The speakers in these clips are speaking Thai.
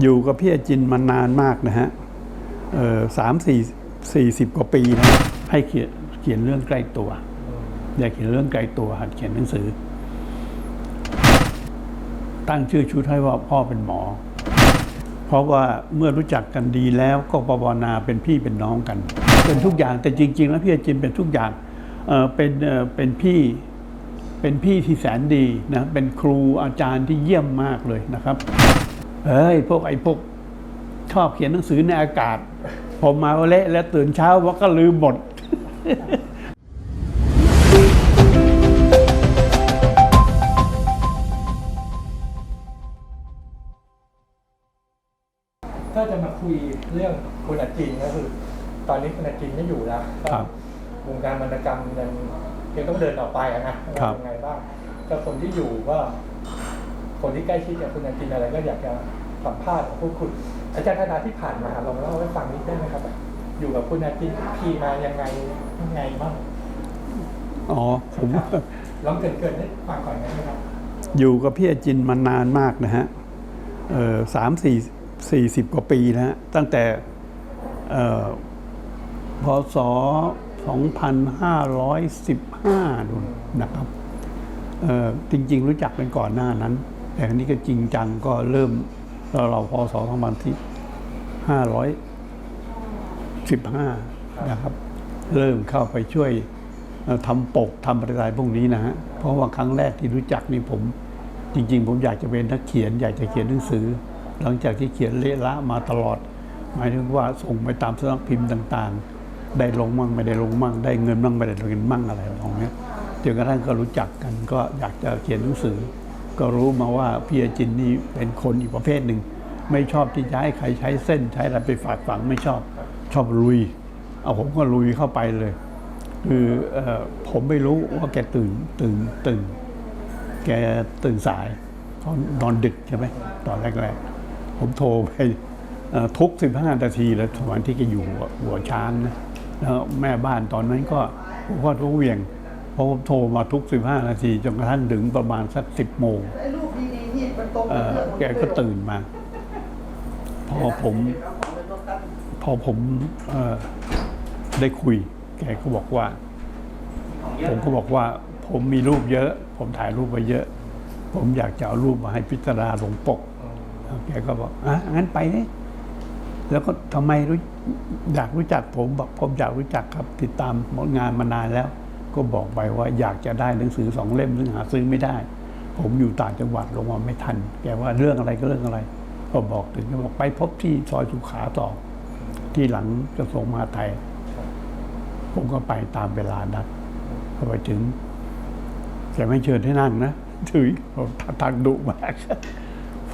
อยู่กับพี่อาจินมานานมากนะฮะสามสี่สี่สิบกว่าปีนะให้เขียนเขียนเรื่องใกล้ตัวอยากเขียนเรื่องไกลตัวหัดเขียนหนังสือ ตั้งชื่อชุดให้ว่าพ่อเป็นหมอ เพราะว่าเมื่อรู้จักกันดีแล้วก็ปวนาเป็นพี่เป็นน้องกัน เป็นทุกอย่างแต่จริง ๆ แล้วพี่อาจินเป็นทุกอย่างเป็นเป็นพี่เป็นพี่ที่แสนดีนะเป็นครูอาจารย์ที่เยี่ยมมากเลยนะครับ เฮ้ยพวกไอ้พวกชอบเขียนหนังสือในอากาศ ผมมาเละแล้วตื่นเช้าว่าก็ลืมหมดถ้าจะมาคุยเรื่องคุณอาจินก็คือ ตอนนี้คุณอาจินไม่อยู่แล้วครับวงการวรรณกรรมยังยังต้องเดินต่อไปอะนะว่าครับยังไงบ้างก็คนที่อยู่ก็คนที่ใกล้ชิดกับคุณอาจินอะไรก็อยากจะ สัมภาษณ์พูดคุยอาจารย์ธนาที่ผ่านมาลองเล่าให้ฟังนิดได้ไหมครับแบบอยู่กับคุณอาจินพีมายังไงยังไงบ้างอ๋อผมลองเกรินเกินๆให้ฟังก่อนได้ไหมครับอยู่กับพี่อาจินมานานมากนะฮะเออสามสี่สี่สิบกว่าปีนะฮะ ตั้งแต่เอ่อพศสองพันห้าร้อยสิบห้านู่นนะครับเอ่อจริง ๆ รู้จักเป็นก่อนหน้านั้น แต่อันนี้ก็จริงจังก็เริ่ม เราพศสองพันที่ห้าร้อยสิบห้านะครับ เริ่มเข้าไปช่วยเอ่อทำปกทำอะไรพวกนี้นะฮะเพราะว่าครั้งแรกที่รู้จักนี่ผม จริง ๆ ผมอยากจะเป็นนักเขียน อยากจะเขียนหนังสือ หลังจากที่เขียนเละละมาตลอด หมายถึงว่าส่งไปตามสำนักพิมพ์ต่าง ๆ ได้ลงมั่งไม่ได้ลงมั่ง ได้เงินมั่งไม่ได้เงินมั่งอะไรของเนี้ยจนกระทั่งก็รู้จักกันก็อยากจะเขียนหนังสือ ก็รู้มาว่าพี่อาจินนี่เป็นคนอีกประเภทหนึ่ง ไม่ชอบที่จะให้ใครใช้เส้นใช้อะไรไปฝากฝังไม่ชอบชอบลุย เอาผมก็ลุยเข้าไปเลย คืออผมไม่รู้ว่าแกตื่นตื่นตื่น แกตื่นสายเพรานอนดึกใช่ไหมตอนแรกๆ ผมโทรไปทุกสิบห้านาทีแล้วสมัยที่แกอยู่หัวช้างนะแล้วแม่บ้านตอนนั้นก็ผมก็ทุกเวียง เพราะผมโทรมาทุกสิบห้านาทีจนกระทั่งถึงประมาณสักสิบโมงไอ้รูปดีๆที่มันตรงเอ่อแกก็ตื่นมา พอผม พอผมเอ่อได้คุย แกก็บอกว่า ผมก็บอกว่า ผมมีรูปเยอะ ผมถ่ายรูปไว้เยอะ ผมอยากจะเอารูปมาให้พิจารณาลงปกแกก็บอกอะงั้นไปนี่แล้วก็ทำไมรู้อยากรู้จักผมบอกผมอยากรู้จักครับ ติดตามงานมานานแล้ว ก็บอกไปว่าอยากจะได้หนังสือสองเล่มซึ่งหาซื้อไม่ได้ ผมอยู่ต่างจังหวัดลงมาไม่ทัน แกว่าเรื่องอะไรก็เรื่องอะไร ก็บอกถึงก็บอกไปพบที่ซอยสุขาต่อ ที่หลังกระทรวงมหาดไทย ผมก็ไปตามเวลานัดพอไปถึงแกไม่เชิญให้นั่งนะถือผมทางดุมาก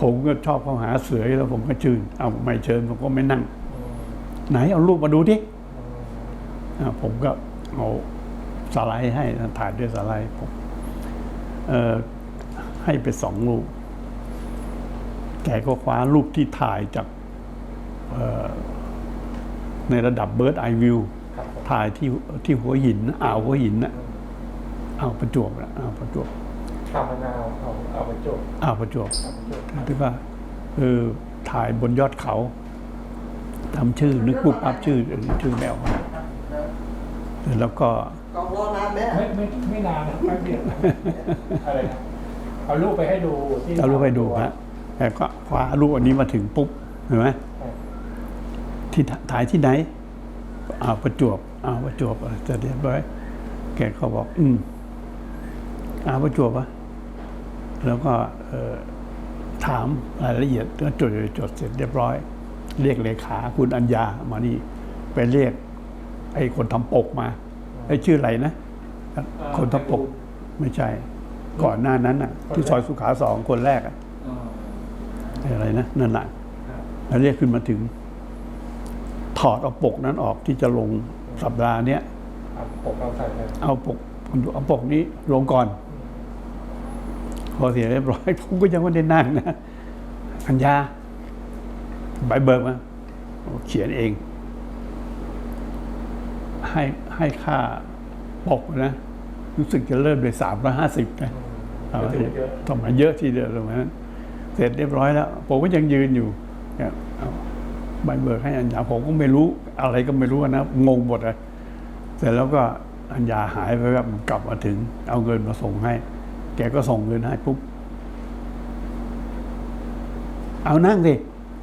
ผมก็ชอบเข้าหาเสือแล้วผมก็ชื่น เอาไม่เชิญผมก็ไม่นั่ง ไหนเอารูปมาดูดิผมก็เอา สไลด์ให้นะถ่ายด้วยสไลด์ผมเอ่อให้ไปสองรูป แกก็คว้ารูปที่ถ่ายจากเอ่อในระดับเบิร์ดไอวิวครับผมถ่ายที่ที่หัวหินนะอ่าวหัวหินนะอ่าวประจวบนะอ่าวประจวบข้าวมะนาวเอาเอาไปโจบอ่าวประจวบเอาไปโจบที่ว่าเออถ่ายบนยอดเขาทำชื่อนึกปุ๊บปั๊บชื่อชื่อแมวมาเสร็จ แล้วก็กองรอนานไหมไม่ไม่ไม่นานนะแป๊บเดียวนะอะไรนะเอารูปไปให้ดูที่เอารูปไปดูฮะแต่ก็คว้ารูปอันนี้มาถึงปุ๊บเห็นไหมที่ถ่ายที่ไหนอ่าวประจวบอ่าวประจวบเออจะเรียบร้อยแกก็บอก อืมอ่าวประจวบอะแล้วก็เอ่อถามรายละเอียดก็จดจดเสร็จเรียบร้อย เรียกเลขาคุณอัญญามานี่ไปเรียก ไอ้คนทำปกมาไอ้ชื่ออะไรนะ คนทำปกไม่ใช่ ก่อนหน้านั้นอะ ที่ซอยสุขาสองคนแรกอะอะไรนะนั่นแหละแล้วเรียกขึ้นมาถึง ถอดเอาปกนั้นออกที่จะลงสัปดาห์เนี้ยเอาปกเราใส่ไปเอาปกเอาปกนี้ลงก่อน พอเสียเรียบร้อยผมก็ยังไม่ได้นั่งนะอัญญาใบเบิกมาเขียนเอง ให้ให้ค่าปกนะรู้สึกจะเริ่มด้วยสามร้อยห้าสิบนะก็ถือว่าเยอะสมัยเยอะทีเดียวตรงนั้นเสร็จเรียบร้อยแล้ว ผมก็ยังยืนอยู่แกเอาใบเบิกให้อัญญาผมก็ไม่รู้อะไรก็ไม่รู้นะงงหมดเลยเสร็จแล้วก็อัญญาหายไปแบบกลับมาถึง เอาเงินมาส่งให้ แกก็ส่งเงินให้ปุ๊บเอานั่งสิ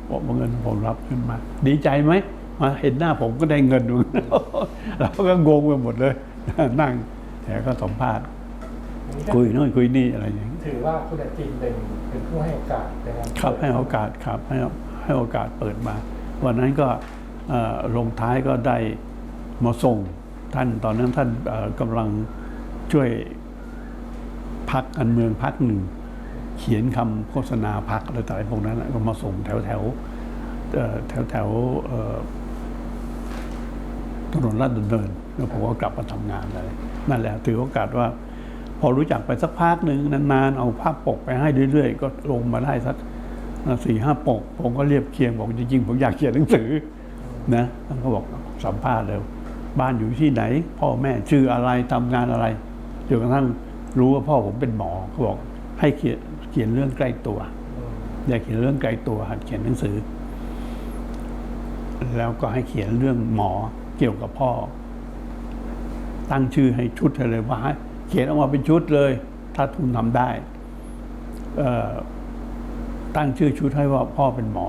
บอกว่าเงินผมรับขึ้นมา ดีใจไหม มาเห็นหน้าผมก็ได้เงินดูเราก็งงไปหมดเลย นั่งแกก็สัมภาษณ์อันนี้ก็คุยโน่นคุยนี่อะไรอย่างนี้ถือว่าคุณอาจินเป็นเป็นผู้ให้โอกาสในการครับให้โอกาสครับให้ให้โอกาสเปิดมา วันนั้นก็เอ่อลงท้ายก็ได้มาส่งท่านตอนนั้นท่านเอ่อกำลังช่วยพักการเมืองพักหนึ่ง เขียนคำโฆษณาพักอะไรต่างๆพวกนั้นน่ะก็มาส่งแถวแถวเอ่อแถวแถวเอ่อ ถนนลาดดำเนินแล้วผมก็กลับมาทำงานเลย นั่นแหละถือโอกาสว่า พอรู้จักไปสักพักหนึ่งนานๆ เอาภาพปกไปให้เรื่อยๆ ก็ลงมาได้สักสี่ห้าปก ผมก็เรียบเคียงบอกจริงๆ ผมอยากเขียนหนังสือนะท่านก็บอกสัมภาษณ์เลยบ้านอยู่ที่ไหน พ่อแม่ชื่ออะไรทำงานอะไรจนกระทั่งรู้ว่าพ่อผมเป็นหมอเขาบอกให้เขียนเขียนเรื่องใกล้ตัวอืมอยากเขียนเรื่องไกลตัวหัดเขียนหนังสือ แล้วก็ให้เขียนเรื่องหมอ เกี่ยวกับพ่อ ตั้งชื่อให้ชุดให้เลยว่าให้เขียนออกมาเป็นชุดเลย ถ้าทุนทำได้เอ่อตั้งชื่อชุดให้ว่าพ่อเป็นหมอ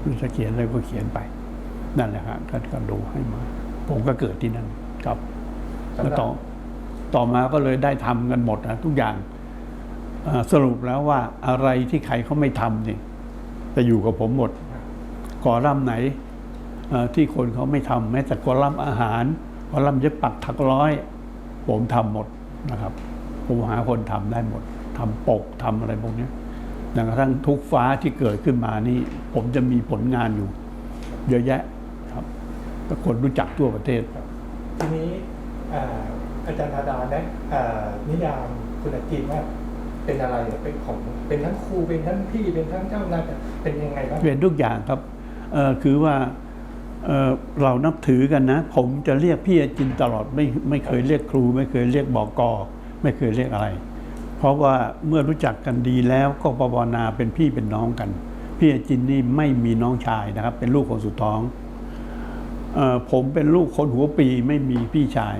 หรือจะเขียนอะไรก็เขียนไป นั่นแหละครับท่านก็ดูให้มา ผมก็เกิดที่นั่นครับสำหแล้วรับต่อต่อมาก็เลยได้ทำกันหมดนะทุกอย่างเอ่อสรุปแล้วว่าอะไรที่ใครเขาไม่ทำนี่จะอยู่กับผมหมดกอลัมน์ไหนเอ่อ ที่คนเขาไม่ทำแม้แต่กอลัมน์อาหารกอลัมน์เย็บปักถักร้อย ผมทำหมดนะครับ ผมหาคนทำได้หมดทำปกทำอะไรพวกเนี้ยจนกระทั่งทุกฟ้าที่เกิดขึ้นมานี่ผมจะมีผลงานอยู่ เยอะแยะครับก็คนรู้จักทั่วประเทศทีนี้อ่าอาจารย์ธาดาได้อ่านิยามคุณอาจินว่าเป็นอะไรเป็นของเป็นทั้งครูเป็นทั้งพี่เป็นทั้งเจ้านายเป็นยังไงบ้างเป็นทุกอย่างครับเอ่อคือว่า เเรานับถือกันนะ ผมจะเรียกพี่อาจินตลอดไม่ไม่เคยเรียกครู ไม่เคยเรียกบอกอไม่เคยเรียกอะไร เพราะว่าเมื่อรู้จักกันดีแล้วก็ปวนาเป็นพี่เป็นน้องกัน พี่อาจินนี่ไม่มีน้องชายนะครับ เป็นลูกคนสุดท้องออผมเป็นลูกคนหัวปีไม่มีพี่ชาย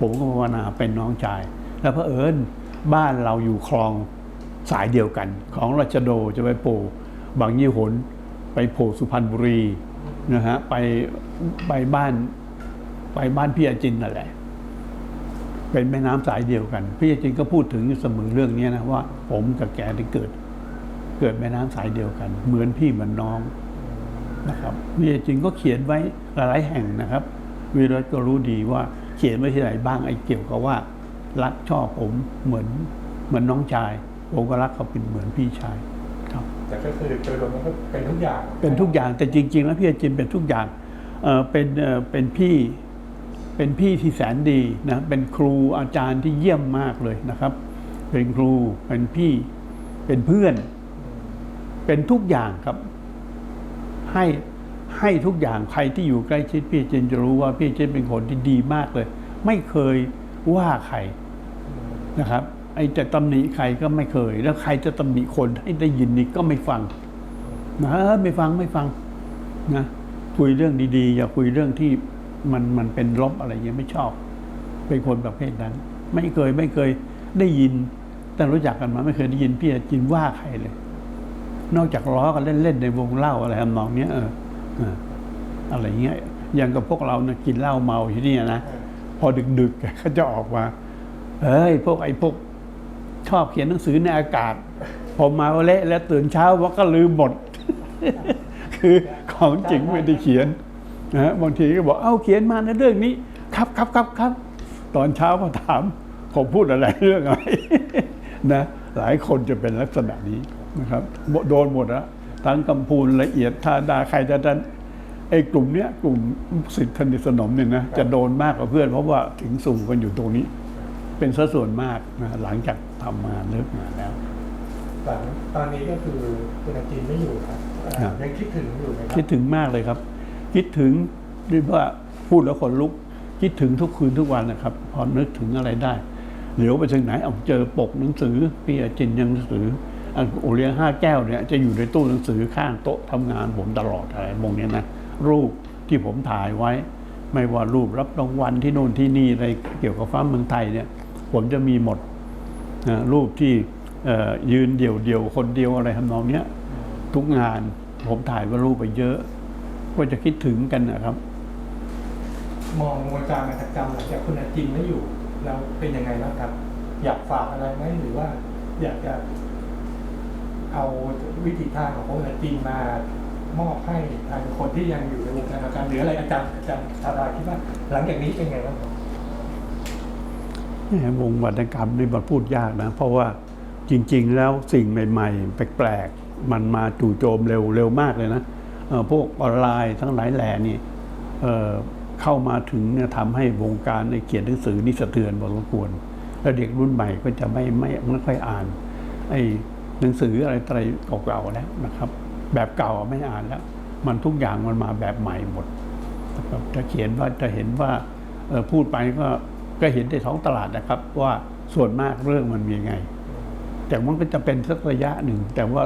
ผมก็ภาวนาเป็นน้องชาย แล้วเพอเอิญบ้านเราอยู่คลองสายเดียวกัน ของราชโดจะไปโผล่บางยี่หน ไปโผล่สุพรรณบุรี นะฮะไปไปบ้านไปบ้านพี่อาจินนั่นแหละ เป็นแม่น้ำสายเดียวกัน พี่อาจินก็พูดถึงอยู่เสมอเรื่องนี้นะว่า ผมกับแกได้เกิด เกิดแม่น้ำสายเดียวกัน เหมือนพี่เหมือนน้องนะครับพี่อาจินก็เขียนไว้หลายแห่งนะครับวิรัตก็รู้ดีว่าเขียนไว้ที่ไหนบ้างไอ้เกี่ยวกับว่า รักชอบผมเหมือนเหมือนน้องชายผมก็รักเขาเป็นเหมือนพี่ชาย แต่ก็คือโดยรวมมันก็เป็นทุกอย่าง เป็นทุกอย่างแต่จริง ๆ แล้วพี่อาจินเป็นทุกอย่างเออเป็นเออเป็นพี่เป็นพี่ที่แสนดีนะเป็นครูอาจารย์ที่เยี่ยมมากเลยนะครับ เป็นครูเป็นพี่เป็นเพื่อน เป็นทุกอย่างครับ ให้ให้ทุกอย่างใครที่อยู่ใกล้ชิดพี่อาจินจะรู้ว่าพี่อาจินเป็นคนที่ดีมากเลย ไม่เคยว่าใครนะครับ ไอ้จะตำหนิใครก็ไม่เคย แล้วใครจะตำหนิคนให้ได้ยินนี่ก็ไม่ฟังนะไม่ฟังไม่ฟังนะคุยเรื่องดีๆ อย่าคุยเรื่องที่มันมันเป็นลบอะไรเงี้ยไม่ชอบ เป็นคนประเภทนั้น ไม่เคยไม่เคยได้ยิน แตั้งรู้จักกันมาไม่เคยได้ยินพี่อาจินว่าใครเลย นอกจากล้อกันเล่นๆในวงเล่าอะไรทำนองเนี้ยเอออออะไรเงี้ยอย่างกับพวกเรานะกินเหล้าเมาที่นี่นะพอดึกๆเขาจะออกมาเอ้ยพวกไอ้พวก ชอบเขียนหนังสือในอากาศ ผมมาเละแล้วตื่นเช้าว่าก็ลืมหมดคือของจริงไม่ได้เขียนนะฮะบางทีก็บอกเอ้าเขียนมาในเรื่องนี้ ครับครับครับครับ ตอนเช้ามาถาม ผมพูดอะไรเรื่องอะไรนะหลายคนจะเป็นลักษณะนี้นะครับ โดนหมดแล้วทั้งกำพูนละเอียดท่าดาใครจะดันไอ้กลุ่มเนี้ยกลุ่มสิทธิสนิสนมเนี่ยนะจะโดนมากกว่าเพื่อนเพราะว่าถึงสู่กันอยู่ตรงนี้ เป็นสัดส่วนมากนะหลังจากทำงานเลิกงานแล้ว หลังตอนนี้ก็คือคุณอาจินไม่อยู่ครับอ่าครับ ยังคิดถึงอยู่ไหมครัคิดถึงมากเลยครับ คิดถึงเรียกว่าพูดแล้วขนลุก คิดถึงทุกคืนทุกวันนะครับ พอนึกถึงอะไรได้เหลียวไปถึงไหนเอาเจอปกหนังสือพี่อาจินยังหนังสืออันโอเลี้ยงห้าแก้วเนี่ยจะอยู่ในตู้หนังสือข้างโต๊ะทำงานผมตลอดอะไรมงเนี้ยนะ รูปที่ผมถ่ายไว้ ไม่ว่ารูปรับรางวัลที่โน่นที่นี่อะไรเกี่ยวกับฟ้าเมืองไทยเนี่ย ผมจะมีหมดนะรูปที่ยืนเดี่ยวเดี่ยวคนเดียวอะไรทำนองเนี้ยทุกงานผมถ่ายว่ารูปไปเยอะ ก็จะคิดถึงกันนะครับ มองวงการนาฏกรรมหลังจากคุณอาจินไม่อยู่แล้วเป็นยังไงบ้างครับ อยากฝากอะไรไหมหรือว่า อยากจะเอาวิธีทางของคุณอาจินมามอบให้ทางคนที่ยังอยู่ในวงการนาฏกรรมหรืออะไรอาจารย์อาจารย์ธาราคิดว่า หลังจากนี้เป็นไงบ้างครับ วงวรรณกรรมนี่มันพูดยากนะ เพราะว่าจริง ๆ แล้วสิ่งใหม่ ๆ แปลกๆ มันมาจู่โจมเร็วเร็วมากเลยนะพวกออนไลน์ทั้งหลายแหล่นี่เข้ามาถึงเนี่ยทำให้วงการในเขียนหนังสือนี่สะเทือนพอสมควร แล้วเด็กรุ่นใหม่ก็จะไม่ไม่ไม่ค่อยอ่านไอ้หนังสืออะไรอะไรเก่าๆแล้วนะครับ แบบเก่าไม่อ่านแล้ว มันทุกอย่างมันมาแบบใหม่หมดนะครับจะเขียนว่าจะเห็นว่าพูดไปก็ ก็เห็นในท้องตลาดนะครับ ว่าส่วนมากเรื่องมันมีไง แต่มันก็จะเป็นสักระยะหนึ่ง แต่ว่า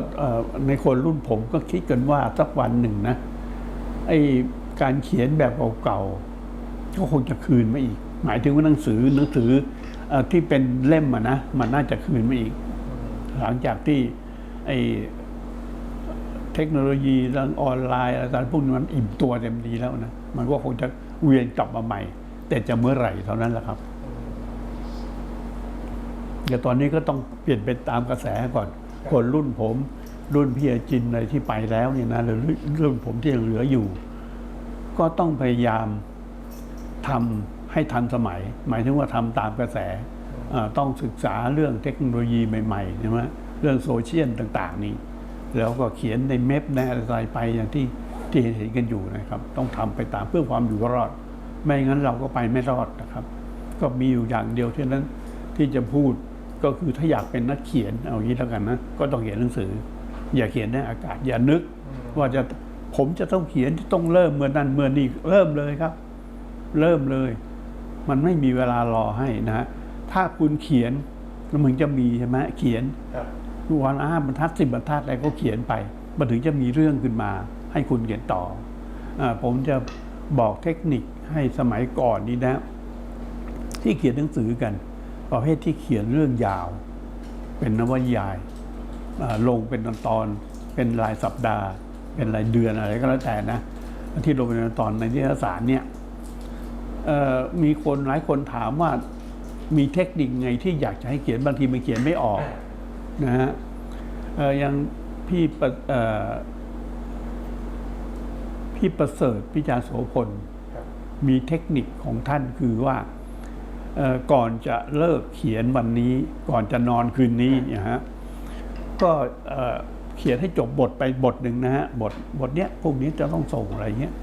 ในคนรุ่นผมก็คิดกันว่าสักวันหนึ่งนะไอการเขียนแบบเก่าๆก็คงจะคืนมาอีก หมายถึงว่าหนังสือหนังสืออที่เป็นเล่มอะนะมันน่าจะคืนมาอีก หลังจากที่ไอเทคโนโลยีเรื่องออนไลน์อะไรต่างๆพวกนี้มันอิ่มตัวเต็มดีแล้วนะมันก็คงจะเวียนกลับมาใหม่ แต่จะเมื่อไหร่เท่านั้นแหละครับเดี๋ยวตอนนี้ก็ต้องเปลี่ยนไปตามกระแสก่อน คนรุ่นผม รุ่นพี่อาจินอะไรที่ไปแล้วเนี่ยนะหรือรุ่นผมที่ยังเหลืออยู่ ก็ต้องพยายามทำให้ทันสมัย หมายถึงว่าทำตามกระแสต้องศึกษาเรื่องเทคโนโลยีใหม่ๆใช่ไหมเรื่องโซเชียลต่าง ๆ นี่ แล้วก็เขียนในเมพในอะไรไปอย่างที่ที่เห็นกันอยู่นะครับ ต้องทำไปตามเพื่อความอยู่รอด ไม่งั้นเราก็ไปไม่รอดนะครับ ก็มีอยู่อย่างเดียวเท่านั้นที่จะพูดก็คือถ้าอยากเป็นนักเขียนเอางี้แล้วกันนะก็ต้องเขียนหนังสือ อย่าเขียนในอากาศ อย่านึก ว่าจะผมจะต้องเขียนต้องเริ่มเมื่อนั้นเมื่อนี้เริ่มเลยครับ เริ่มเลย มันไม่มีเวลารอให้นะฮะถ้าคุณเขียนแล้วมึงจะมีใช่ไหมเขียนครับวันละห้าบรรทัดสิบบรรทัดอะไรก็เขียนไป มันถึงจะมีเรื่องขึ้นมา ให้คุณเขียนต่ออาผมจะบอกเทคนิค ให้สมัยก่อนนี้นะ ที่เขียนหนังสือกัน ประเภทที่เขียนเรื่องยาว เป็นนวนิยายลงเป็นตอนเป็นรายสัปดาห์ เป็นรายเดือนอะไรก็แล้วแต่นะ ที่ลงเป็นตอนในนิตยสารเนี่ยมีคนหลายคนถามว่ามีเทคนิคไงที่อยากจะให้เขียนบางทีมันเขียนไม่ออกนะฮะเอ่อยังพี่ประพี่ประเสริฐพิจารโสพล มีเทคนิคของท่านคือว่าเอ่อก่อนจะเลิกเขียนวันนี้ ก่อนจะนอนคืนนี้เนี่ยฮะก็เอ่อเขียนให้จบบทไปบทหนึ่งนะฮะบทบทเนี้ยพวกนี้จะต้องส่งอะไรเงี้ย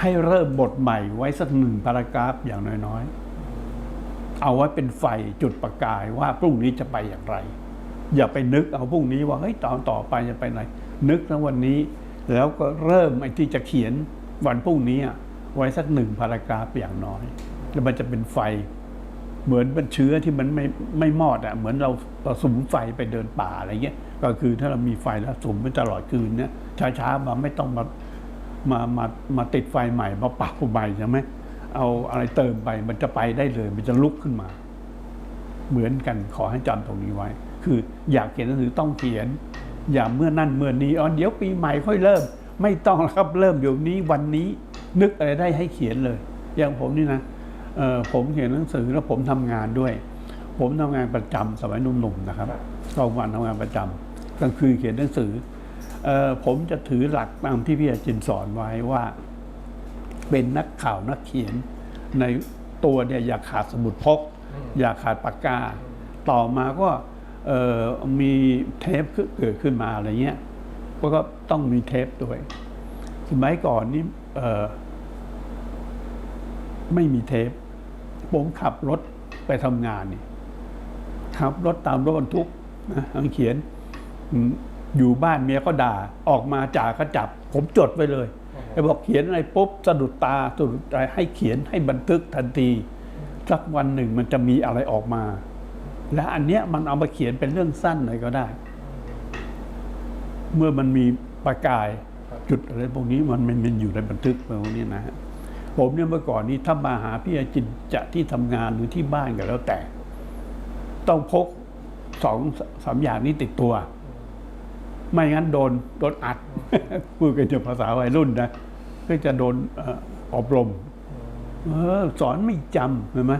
ให้เริ่มบทใหม่ไว้สักหนึ่งพารากราฟอย่างน้อยๆ เอาไว้เป็นไฟจุดประกายว่าพรุ่งนี้จะไปอย่างไร อย่าไปนึกเอาพรุ่งนี้ว่าเฮ้ยตอนต่อไปจะไปไหน นึกนะวันนี้ แล้วก็เริ่มไอ้ที่จะเขียนวันพรุ่งนี้อะ ไว้สักหนึ่งพารากราฟอย่างน้อย แล้วมันจะเป็นไฟ เหมือนเป็นเชื้อที่มันไม่ไม่มอดอะเหมือนเราเราสุมไฟไปเดินป่าอะไรเงี้ยก็คือถ้าเรามีไฟแล้วสุมไปตลอดคืนเนี่ยช้าๆมาไม่ต้องมามามามาติดไฟใหม่มาปักใหม่ใช่ไหมเอาอะไรเติมไปมันจะไปได้เลย มันจะลุกขึ้นมา เหมือนกันขอให้จำตรงนี้ไว้ คืออยากเขียนหนังสือต้องเขียน อย่าเมื่อนั่นเมื่อนี้อ๋อเดี๋ยวปีใหม่ค่อยเริ่ม ไม่ต้องแล้วครับเริ่มเดี๋ยวนี้วันนี้ นึกอะไรได้ให้เขียนเลย อย่างผมนี่นะเอ่อผมเขียนหนังสือแล้วผมทำงานด้วย ผมทำงานประจำสมัยหนุ่มๆนะครับกลางวันทำงานประจำกลางคืนเขียนหนังสือเอ่อผมจะถือหลักตามที่พี่อาจินสอนไว้ว่า เป็นนักข่าวนักเขียน ในตัวเนี่ยอย่าขาดสมุดพก อย่าขาดปากกา ต่อมาก็เอ่อมีเทปเกิดขึ้นมาอะไรเงี้ยก็ต้องมีเทปด้วย สมัยก่อนนี่เอ่อ ไม่มีเทป ผมขับรถไปทำงานนี่ขับรถตามรถบรรทุกนะทางเขียนอืมอยู่บ้านเมียก็ด่า ออกมาจ่าก็จับ ผมจดไว้เลยไอ้บอกเขียนอะไรปุ๊บสะดุดตาสะดุดใจให้เขียนให้บันทึกทันทีสักวันหนึ่งมันจะมีอะไรออกมา และอันเนี้ยมันเอามาเขียนเป็นเรื่องสั้นเลยก็ได้ เมื่อมันมีประกายครับจุดอะไรพวกนี้มันมันมันอยู่ในบันทึกพวกนี้นะฮะ ผมเนี่ยเมื่อก่อนนี้ถ้ามาหาพี่อาจินจะที่ทำงานหรือที่บ้านก็แล้วแต่ ต้องพกสองสามอย่างนี้ติดตัว ไม่งั้นโดนโดนอัดพูดกันจะภาษาวัยรุ่นนะก็จะโดนอบรมเออสอนไม่จำเห็นไหม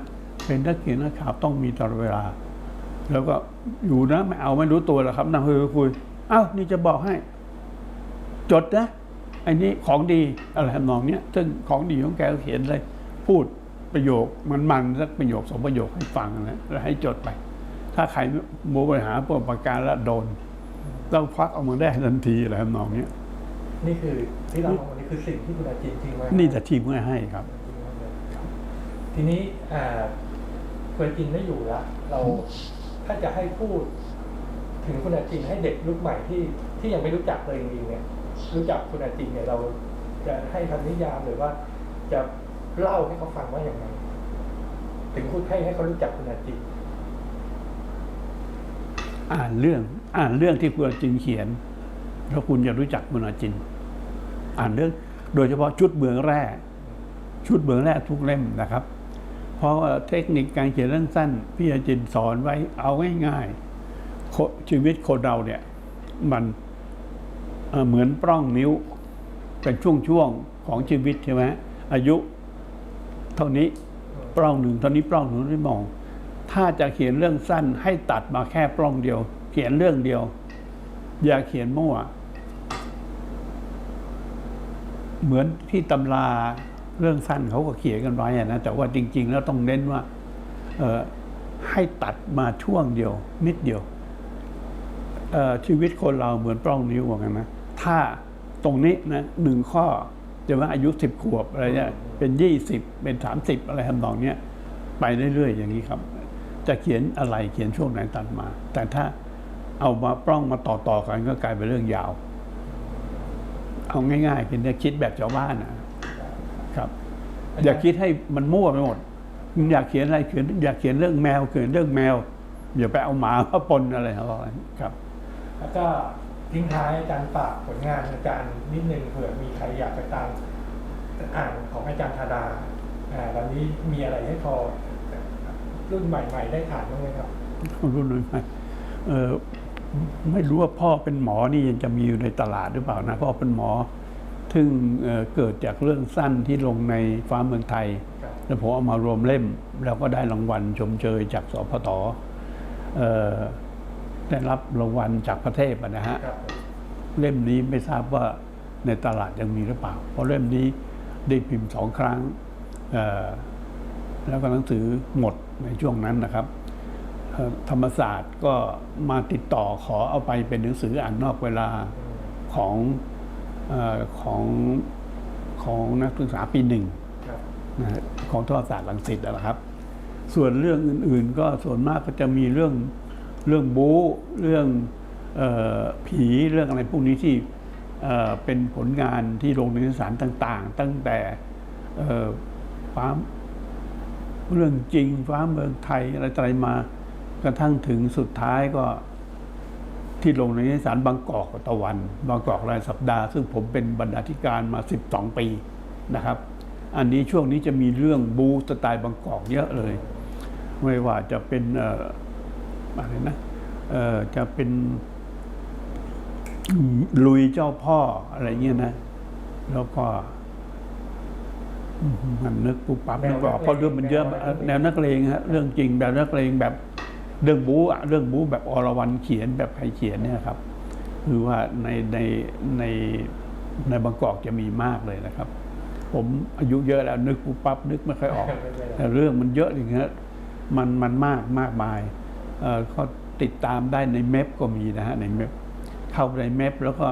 เป็นนักเขียนนักข่าวต้องมีตลอดเวลา แล้วก็อยู่นะไม่เอาไม่รู้ตัวหรอกครับนั่งคุยคุยเอ้านี่จะบอกให้ จดนะ อ้นี้ของดีอะไรทำนองเนี้ยซึ่งของดีของแกก็เขียนเลย พูดประโยคมันมันๆสักประโยคสองประโยคให้ฟังนะแล้วให้จดไป ถ้าใครโมไปหาปวดประการแล้วโดนต้องควักออกมาได้ทันทีอะไรทำนองเนี้ยนี่คือที่เราทำวันนี้คือสิ่งที่คุณอาจินทิ้งไว้นี่จะทีมไว้ให้ครับ ทีนี้อ่าคุณอาจินไม่อยู่ละเราถ้าจะให้พูด ถึงคุณอาจินให้เด็กยุคใหม่ที่ที่ยังไม่รู้จักเลยจริงๆเนี่ย รู้จักคุณอาจินเนี่ยเราจะให้คำนิยามหรือว่า จะเล่าให้เขาฟังว่าอย่างไรถึงพูดให้ให้เขารู้จักคุณอาจินอ่านเรื่อง อ่านเรื่องที่คุณอาจินเขียน แล้วคุณจะรู้จักคุณอาจิน อ่านเรื่อง โดยเฉพาะชุดเบืองแร่ชุดเบืองแร่ทุกเล่มนะครับ เพราะเทคนิคการเขียนเรื่องสั้นพี่อาจินสอนไว้เอาง่ายๆชีวิตคนเราเนี่ย มัน เหมือนปล้องนิ้ว เป็นช่วงๆของชีวิตใช่ไหมอายุ เท่านี้ปล้องหนึ่งเท่านี้ปล้องหนึ่งที่มอง ถ้าจะเขียนเรื่องสั้นให้ตัดมาแค่ปล้องเดียว เขียนเรื่องเดียว อย่าเขียนมั่ว เหมือนที่ตำราเรื่องสั้นเขาก็เขียนกันไว้นะแต่ว่าจริง ๆ แล้วต้องเน้นว่าให้ตัดมาช่วงเดียว นิดเดียวชีวิตคนเราเหมือนปล้องนิ้วเหมือนกันนะ ถ้าตรงนี้นะหนึ่งข้อจะว่าอายุสิบขวบอะไรเนี่ยเป็นยี่สิบเป็นสามสิบอะไรทำนองเนี้ยไปเรื่อยๆอย่างนี้ครับ จะเขียนอะไรเขียนช่วงไหนตัดมา แต่ถ้าเอามาปล้องมาต่อๆกันก็กลายเป็นเรื่องยาว เอาง่ายๆคือเนี่ยคิดแบบชาวบ้านนะครับ อย่าคิดให้มันมั่วไปหมดอยากเขียนอะไรเขียนอยากเขียนเรื่องแมวเขียนเรื่องแมวอย่าไปเอาหมามาปนอะไรองเรครับ แล้วก็ ทิ้งท้ายอาจารย์ฝากผลงานอาจารย์นิดนึงเผื่อมีใครอยากไปตามอ่านของอาจารย์ธาดาอ่าวันนี้มีอะไรให้พอรุ่นใหม่ ๆ ได้อ่านบ้างไหมครับ รุ่นใหม่เออไม่รู้ว่าพ่อเป็นหมอนี่ยังจะมีอยู่ในตลาดหรือเปล่านะพ่อเป็นหมอซึ่งเอ่อเกิดจากเรื่องสั้นที่ลงในฟ้าเมืองไทยครับแล้วผมเอามารวมเล่ม แล้วก็ได้รางวัลชมเชยจากสพทเอ่อ ได้รับรางวัลจากพระเทพอะนะฮะครับผมเล่มนี้ไม่ทราบว่าในตลาดยังมีหรือเปล่า เพราะเล่มนี้ได้พิมพ์สองครั้งเอ่อแล้วก็หนังสือหมดในช่วงนั้นนะครับเอ่อธรรมศาสตร์ก็มาติดต่อขอเอาไปเป็นหนังสืออ่านนอกเวลาของเออของของนักศึกษาปีหนึ่งครับนะฮะของทศศาสตร์ลังสิตนะครับ ส่วนเรื่องอื่น ๆ ก็ส่วนมากก็จะมีเรื่อง เรื่องบู๊เรื่องออผีเรื่องอะไรพวกนี้ที่เเป็นผลงานที่ลงในสารต่าง ๆ ตั้งแต่ฟ้าเรื่องจริงฟ้าเมืองไทยอะไรต่ออะไรมากระทั่งถึงสุดท้ายก็ที่ลงในสารบางกอกตะวัน บางกอกรายสัปดาห์ ซึ่งผมเป็นบรรณาธิการมา 12 ปีนะครับ อันนี้ช่วงนี้จะมีเรื่องบูสไตล์บางกอกเยอะเลย ไม่ว่าจะเป็นเอ่ออะไรนะเอ่อจะเป็นลุยเจ้าพ่ออะไรเงี้ยนะ แล้วก็อืมมันนึกปุ๊บปั๊บนึกไม่ออกเพราะเรื่องมันเยอะแนวนักเลงฮะเรื่องจริงแบบนักเลงแบบเรื่องบู๊อะเรื่องบู๊แบบอรวรรณเขียนแบบใครเขียนเนี่ยครับ คือว่าในในในในบางกอกจะมีมากเลยนะครับ ผมอายุเยอะแล้วนึกปุ๊บปั๊บนึกไม่ค่อยออกไม่เป็นไรแต่เรื่องมันเยอะอย่างเงี้ยมันมันมากมากมายเอ่อ ก็ติดตามได้ในเมพก็มีนะฮะในเมพเข้าไปในเมพแล้วก็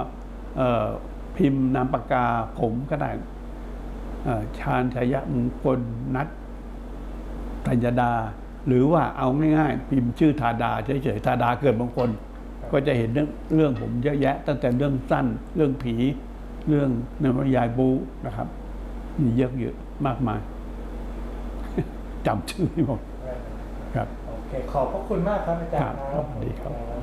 พิมพ์นามปากกาผมก็ได้ชาญชยมงคลนัทธัญดา หรือว่าเอาง่ายๆ พิมพ์ชื่อธาดาเฉยๆธาดาเกิดบางคน ก็จะเห็นเรื่องเรื่องผมเยอะแยะ ตั้งแต่เรื่องสั้น เรื่องผี เรื่องนวนิยายบูนะครับมีเยอะเยอะมากมายจำชื่อไม่หมดครับ ขอบพระคุณมากครับอาจารย์ครับดีครับ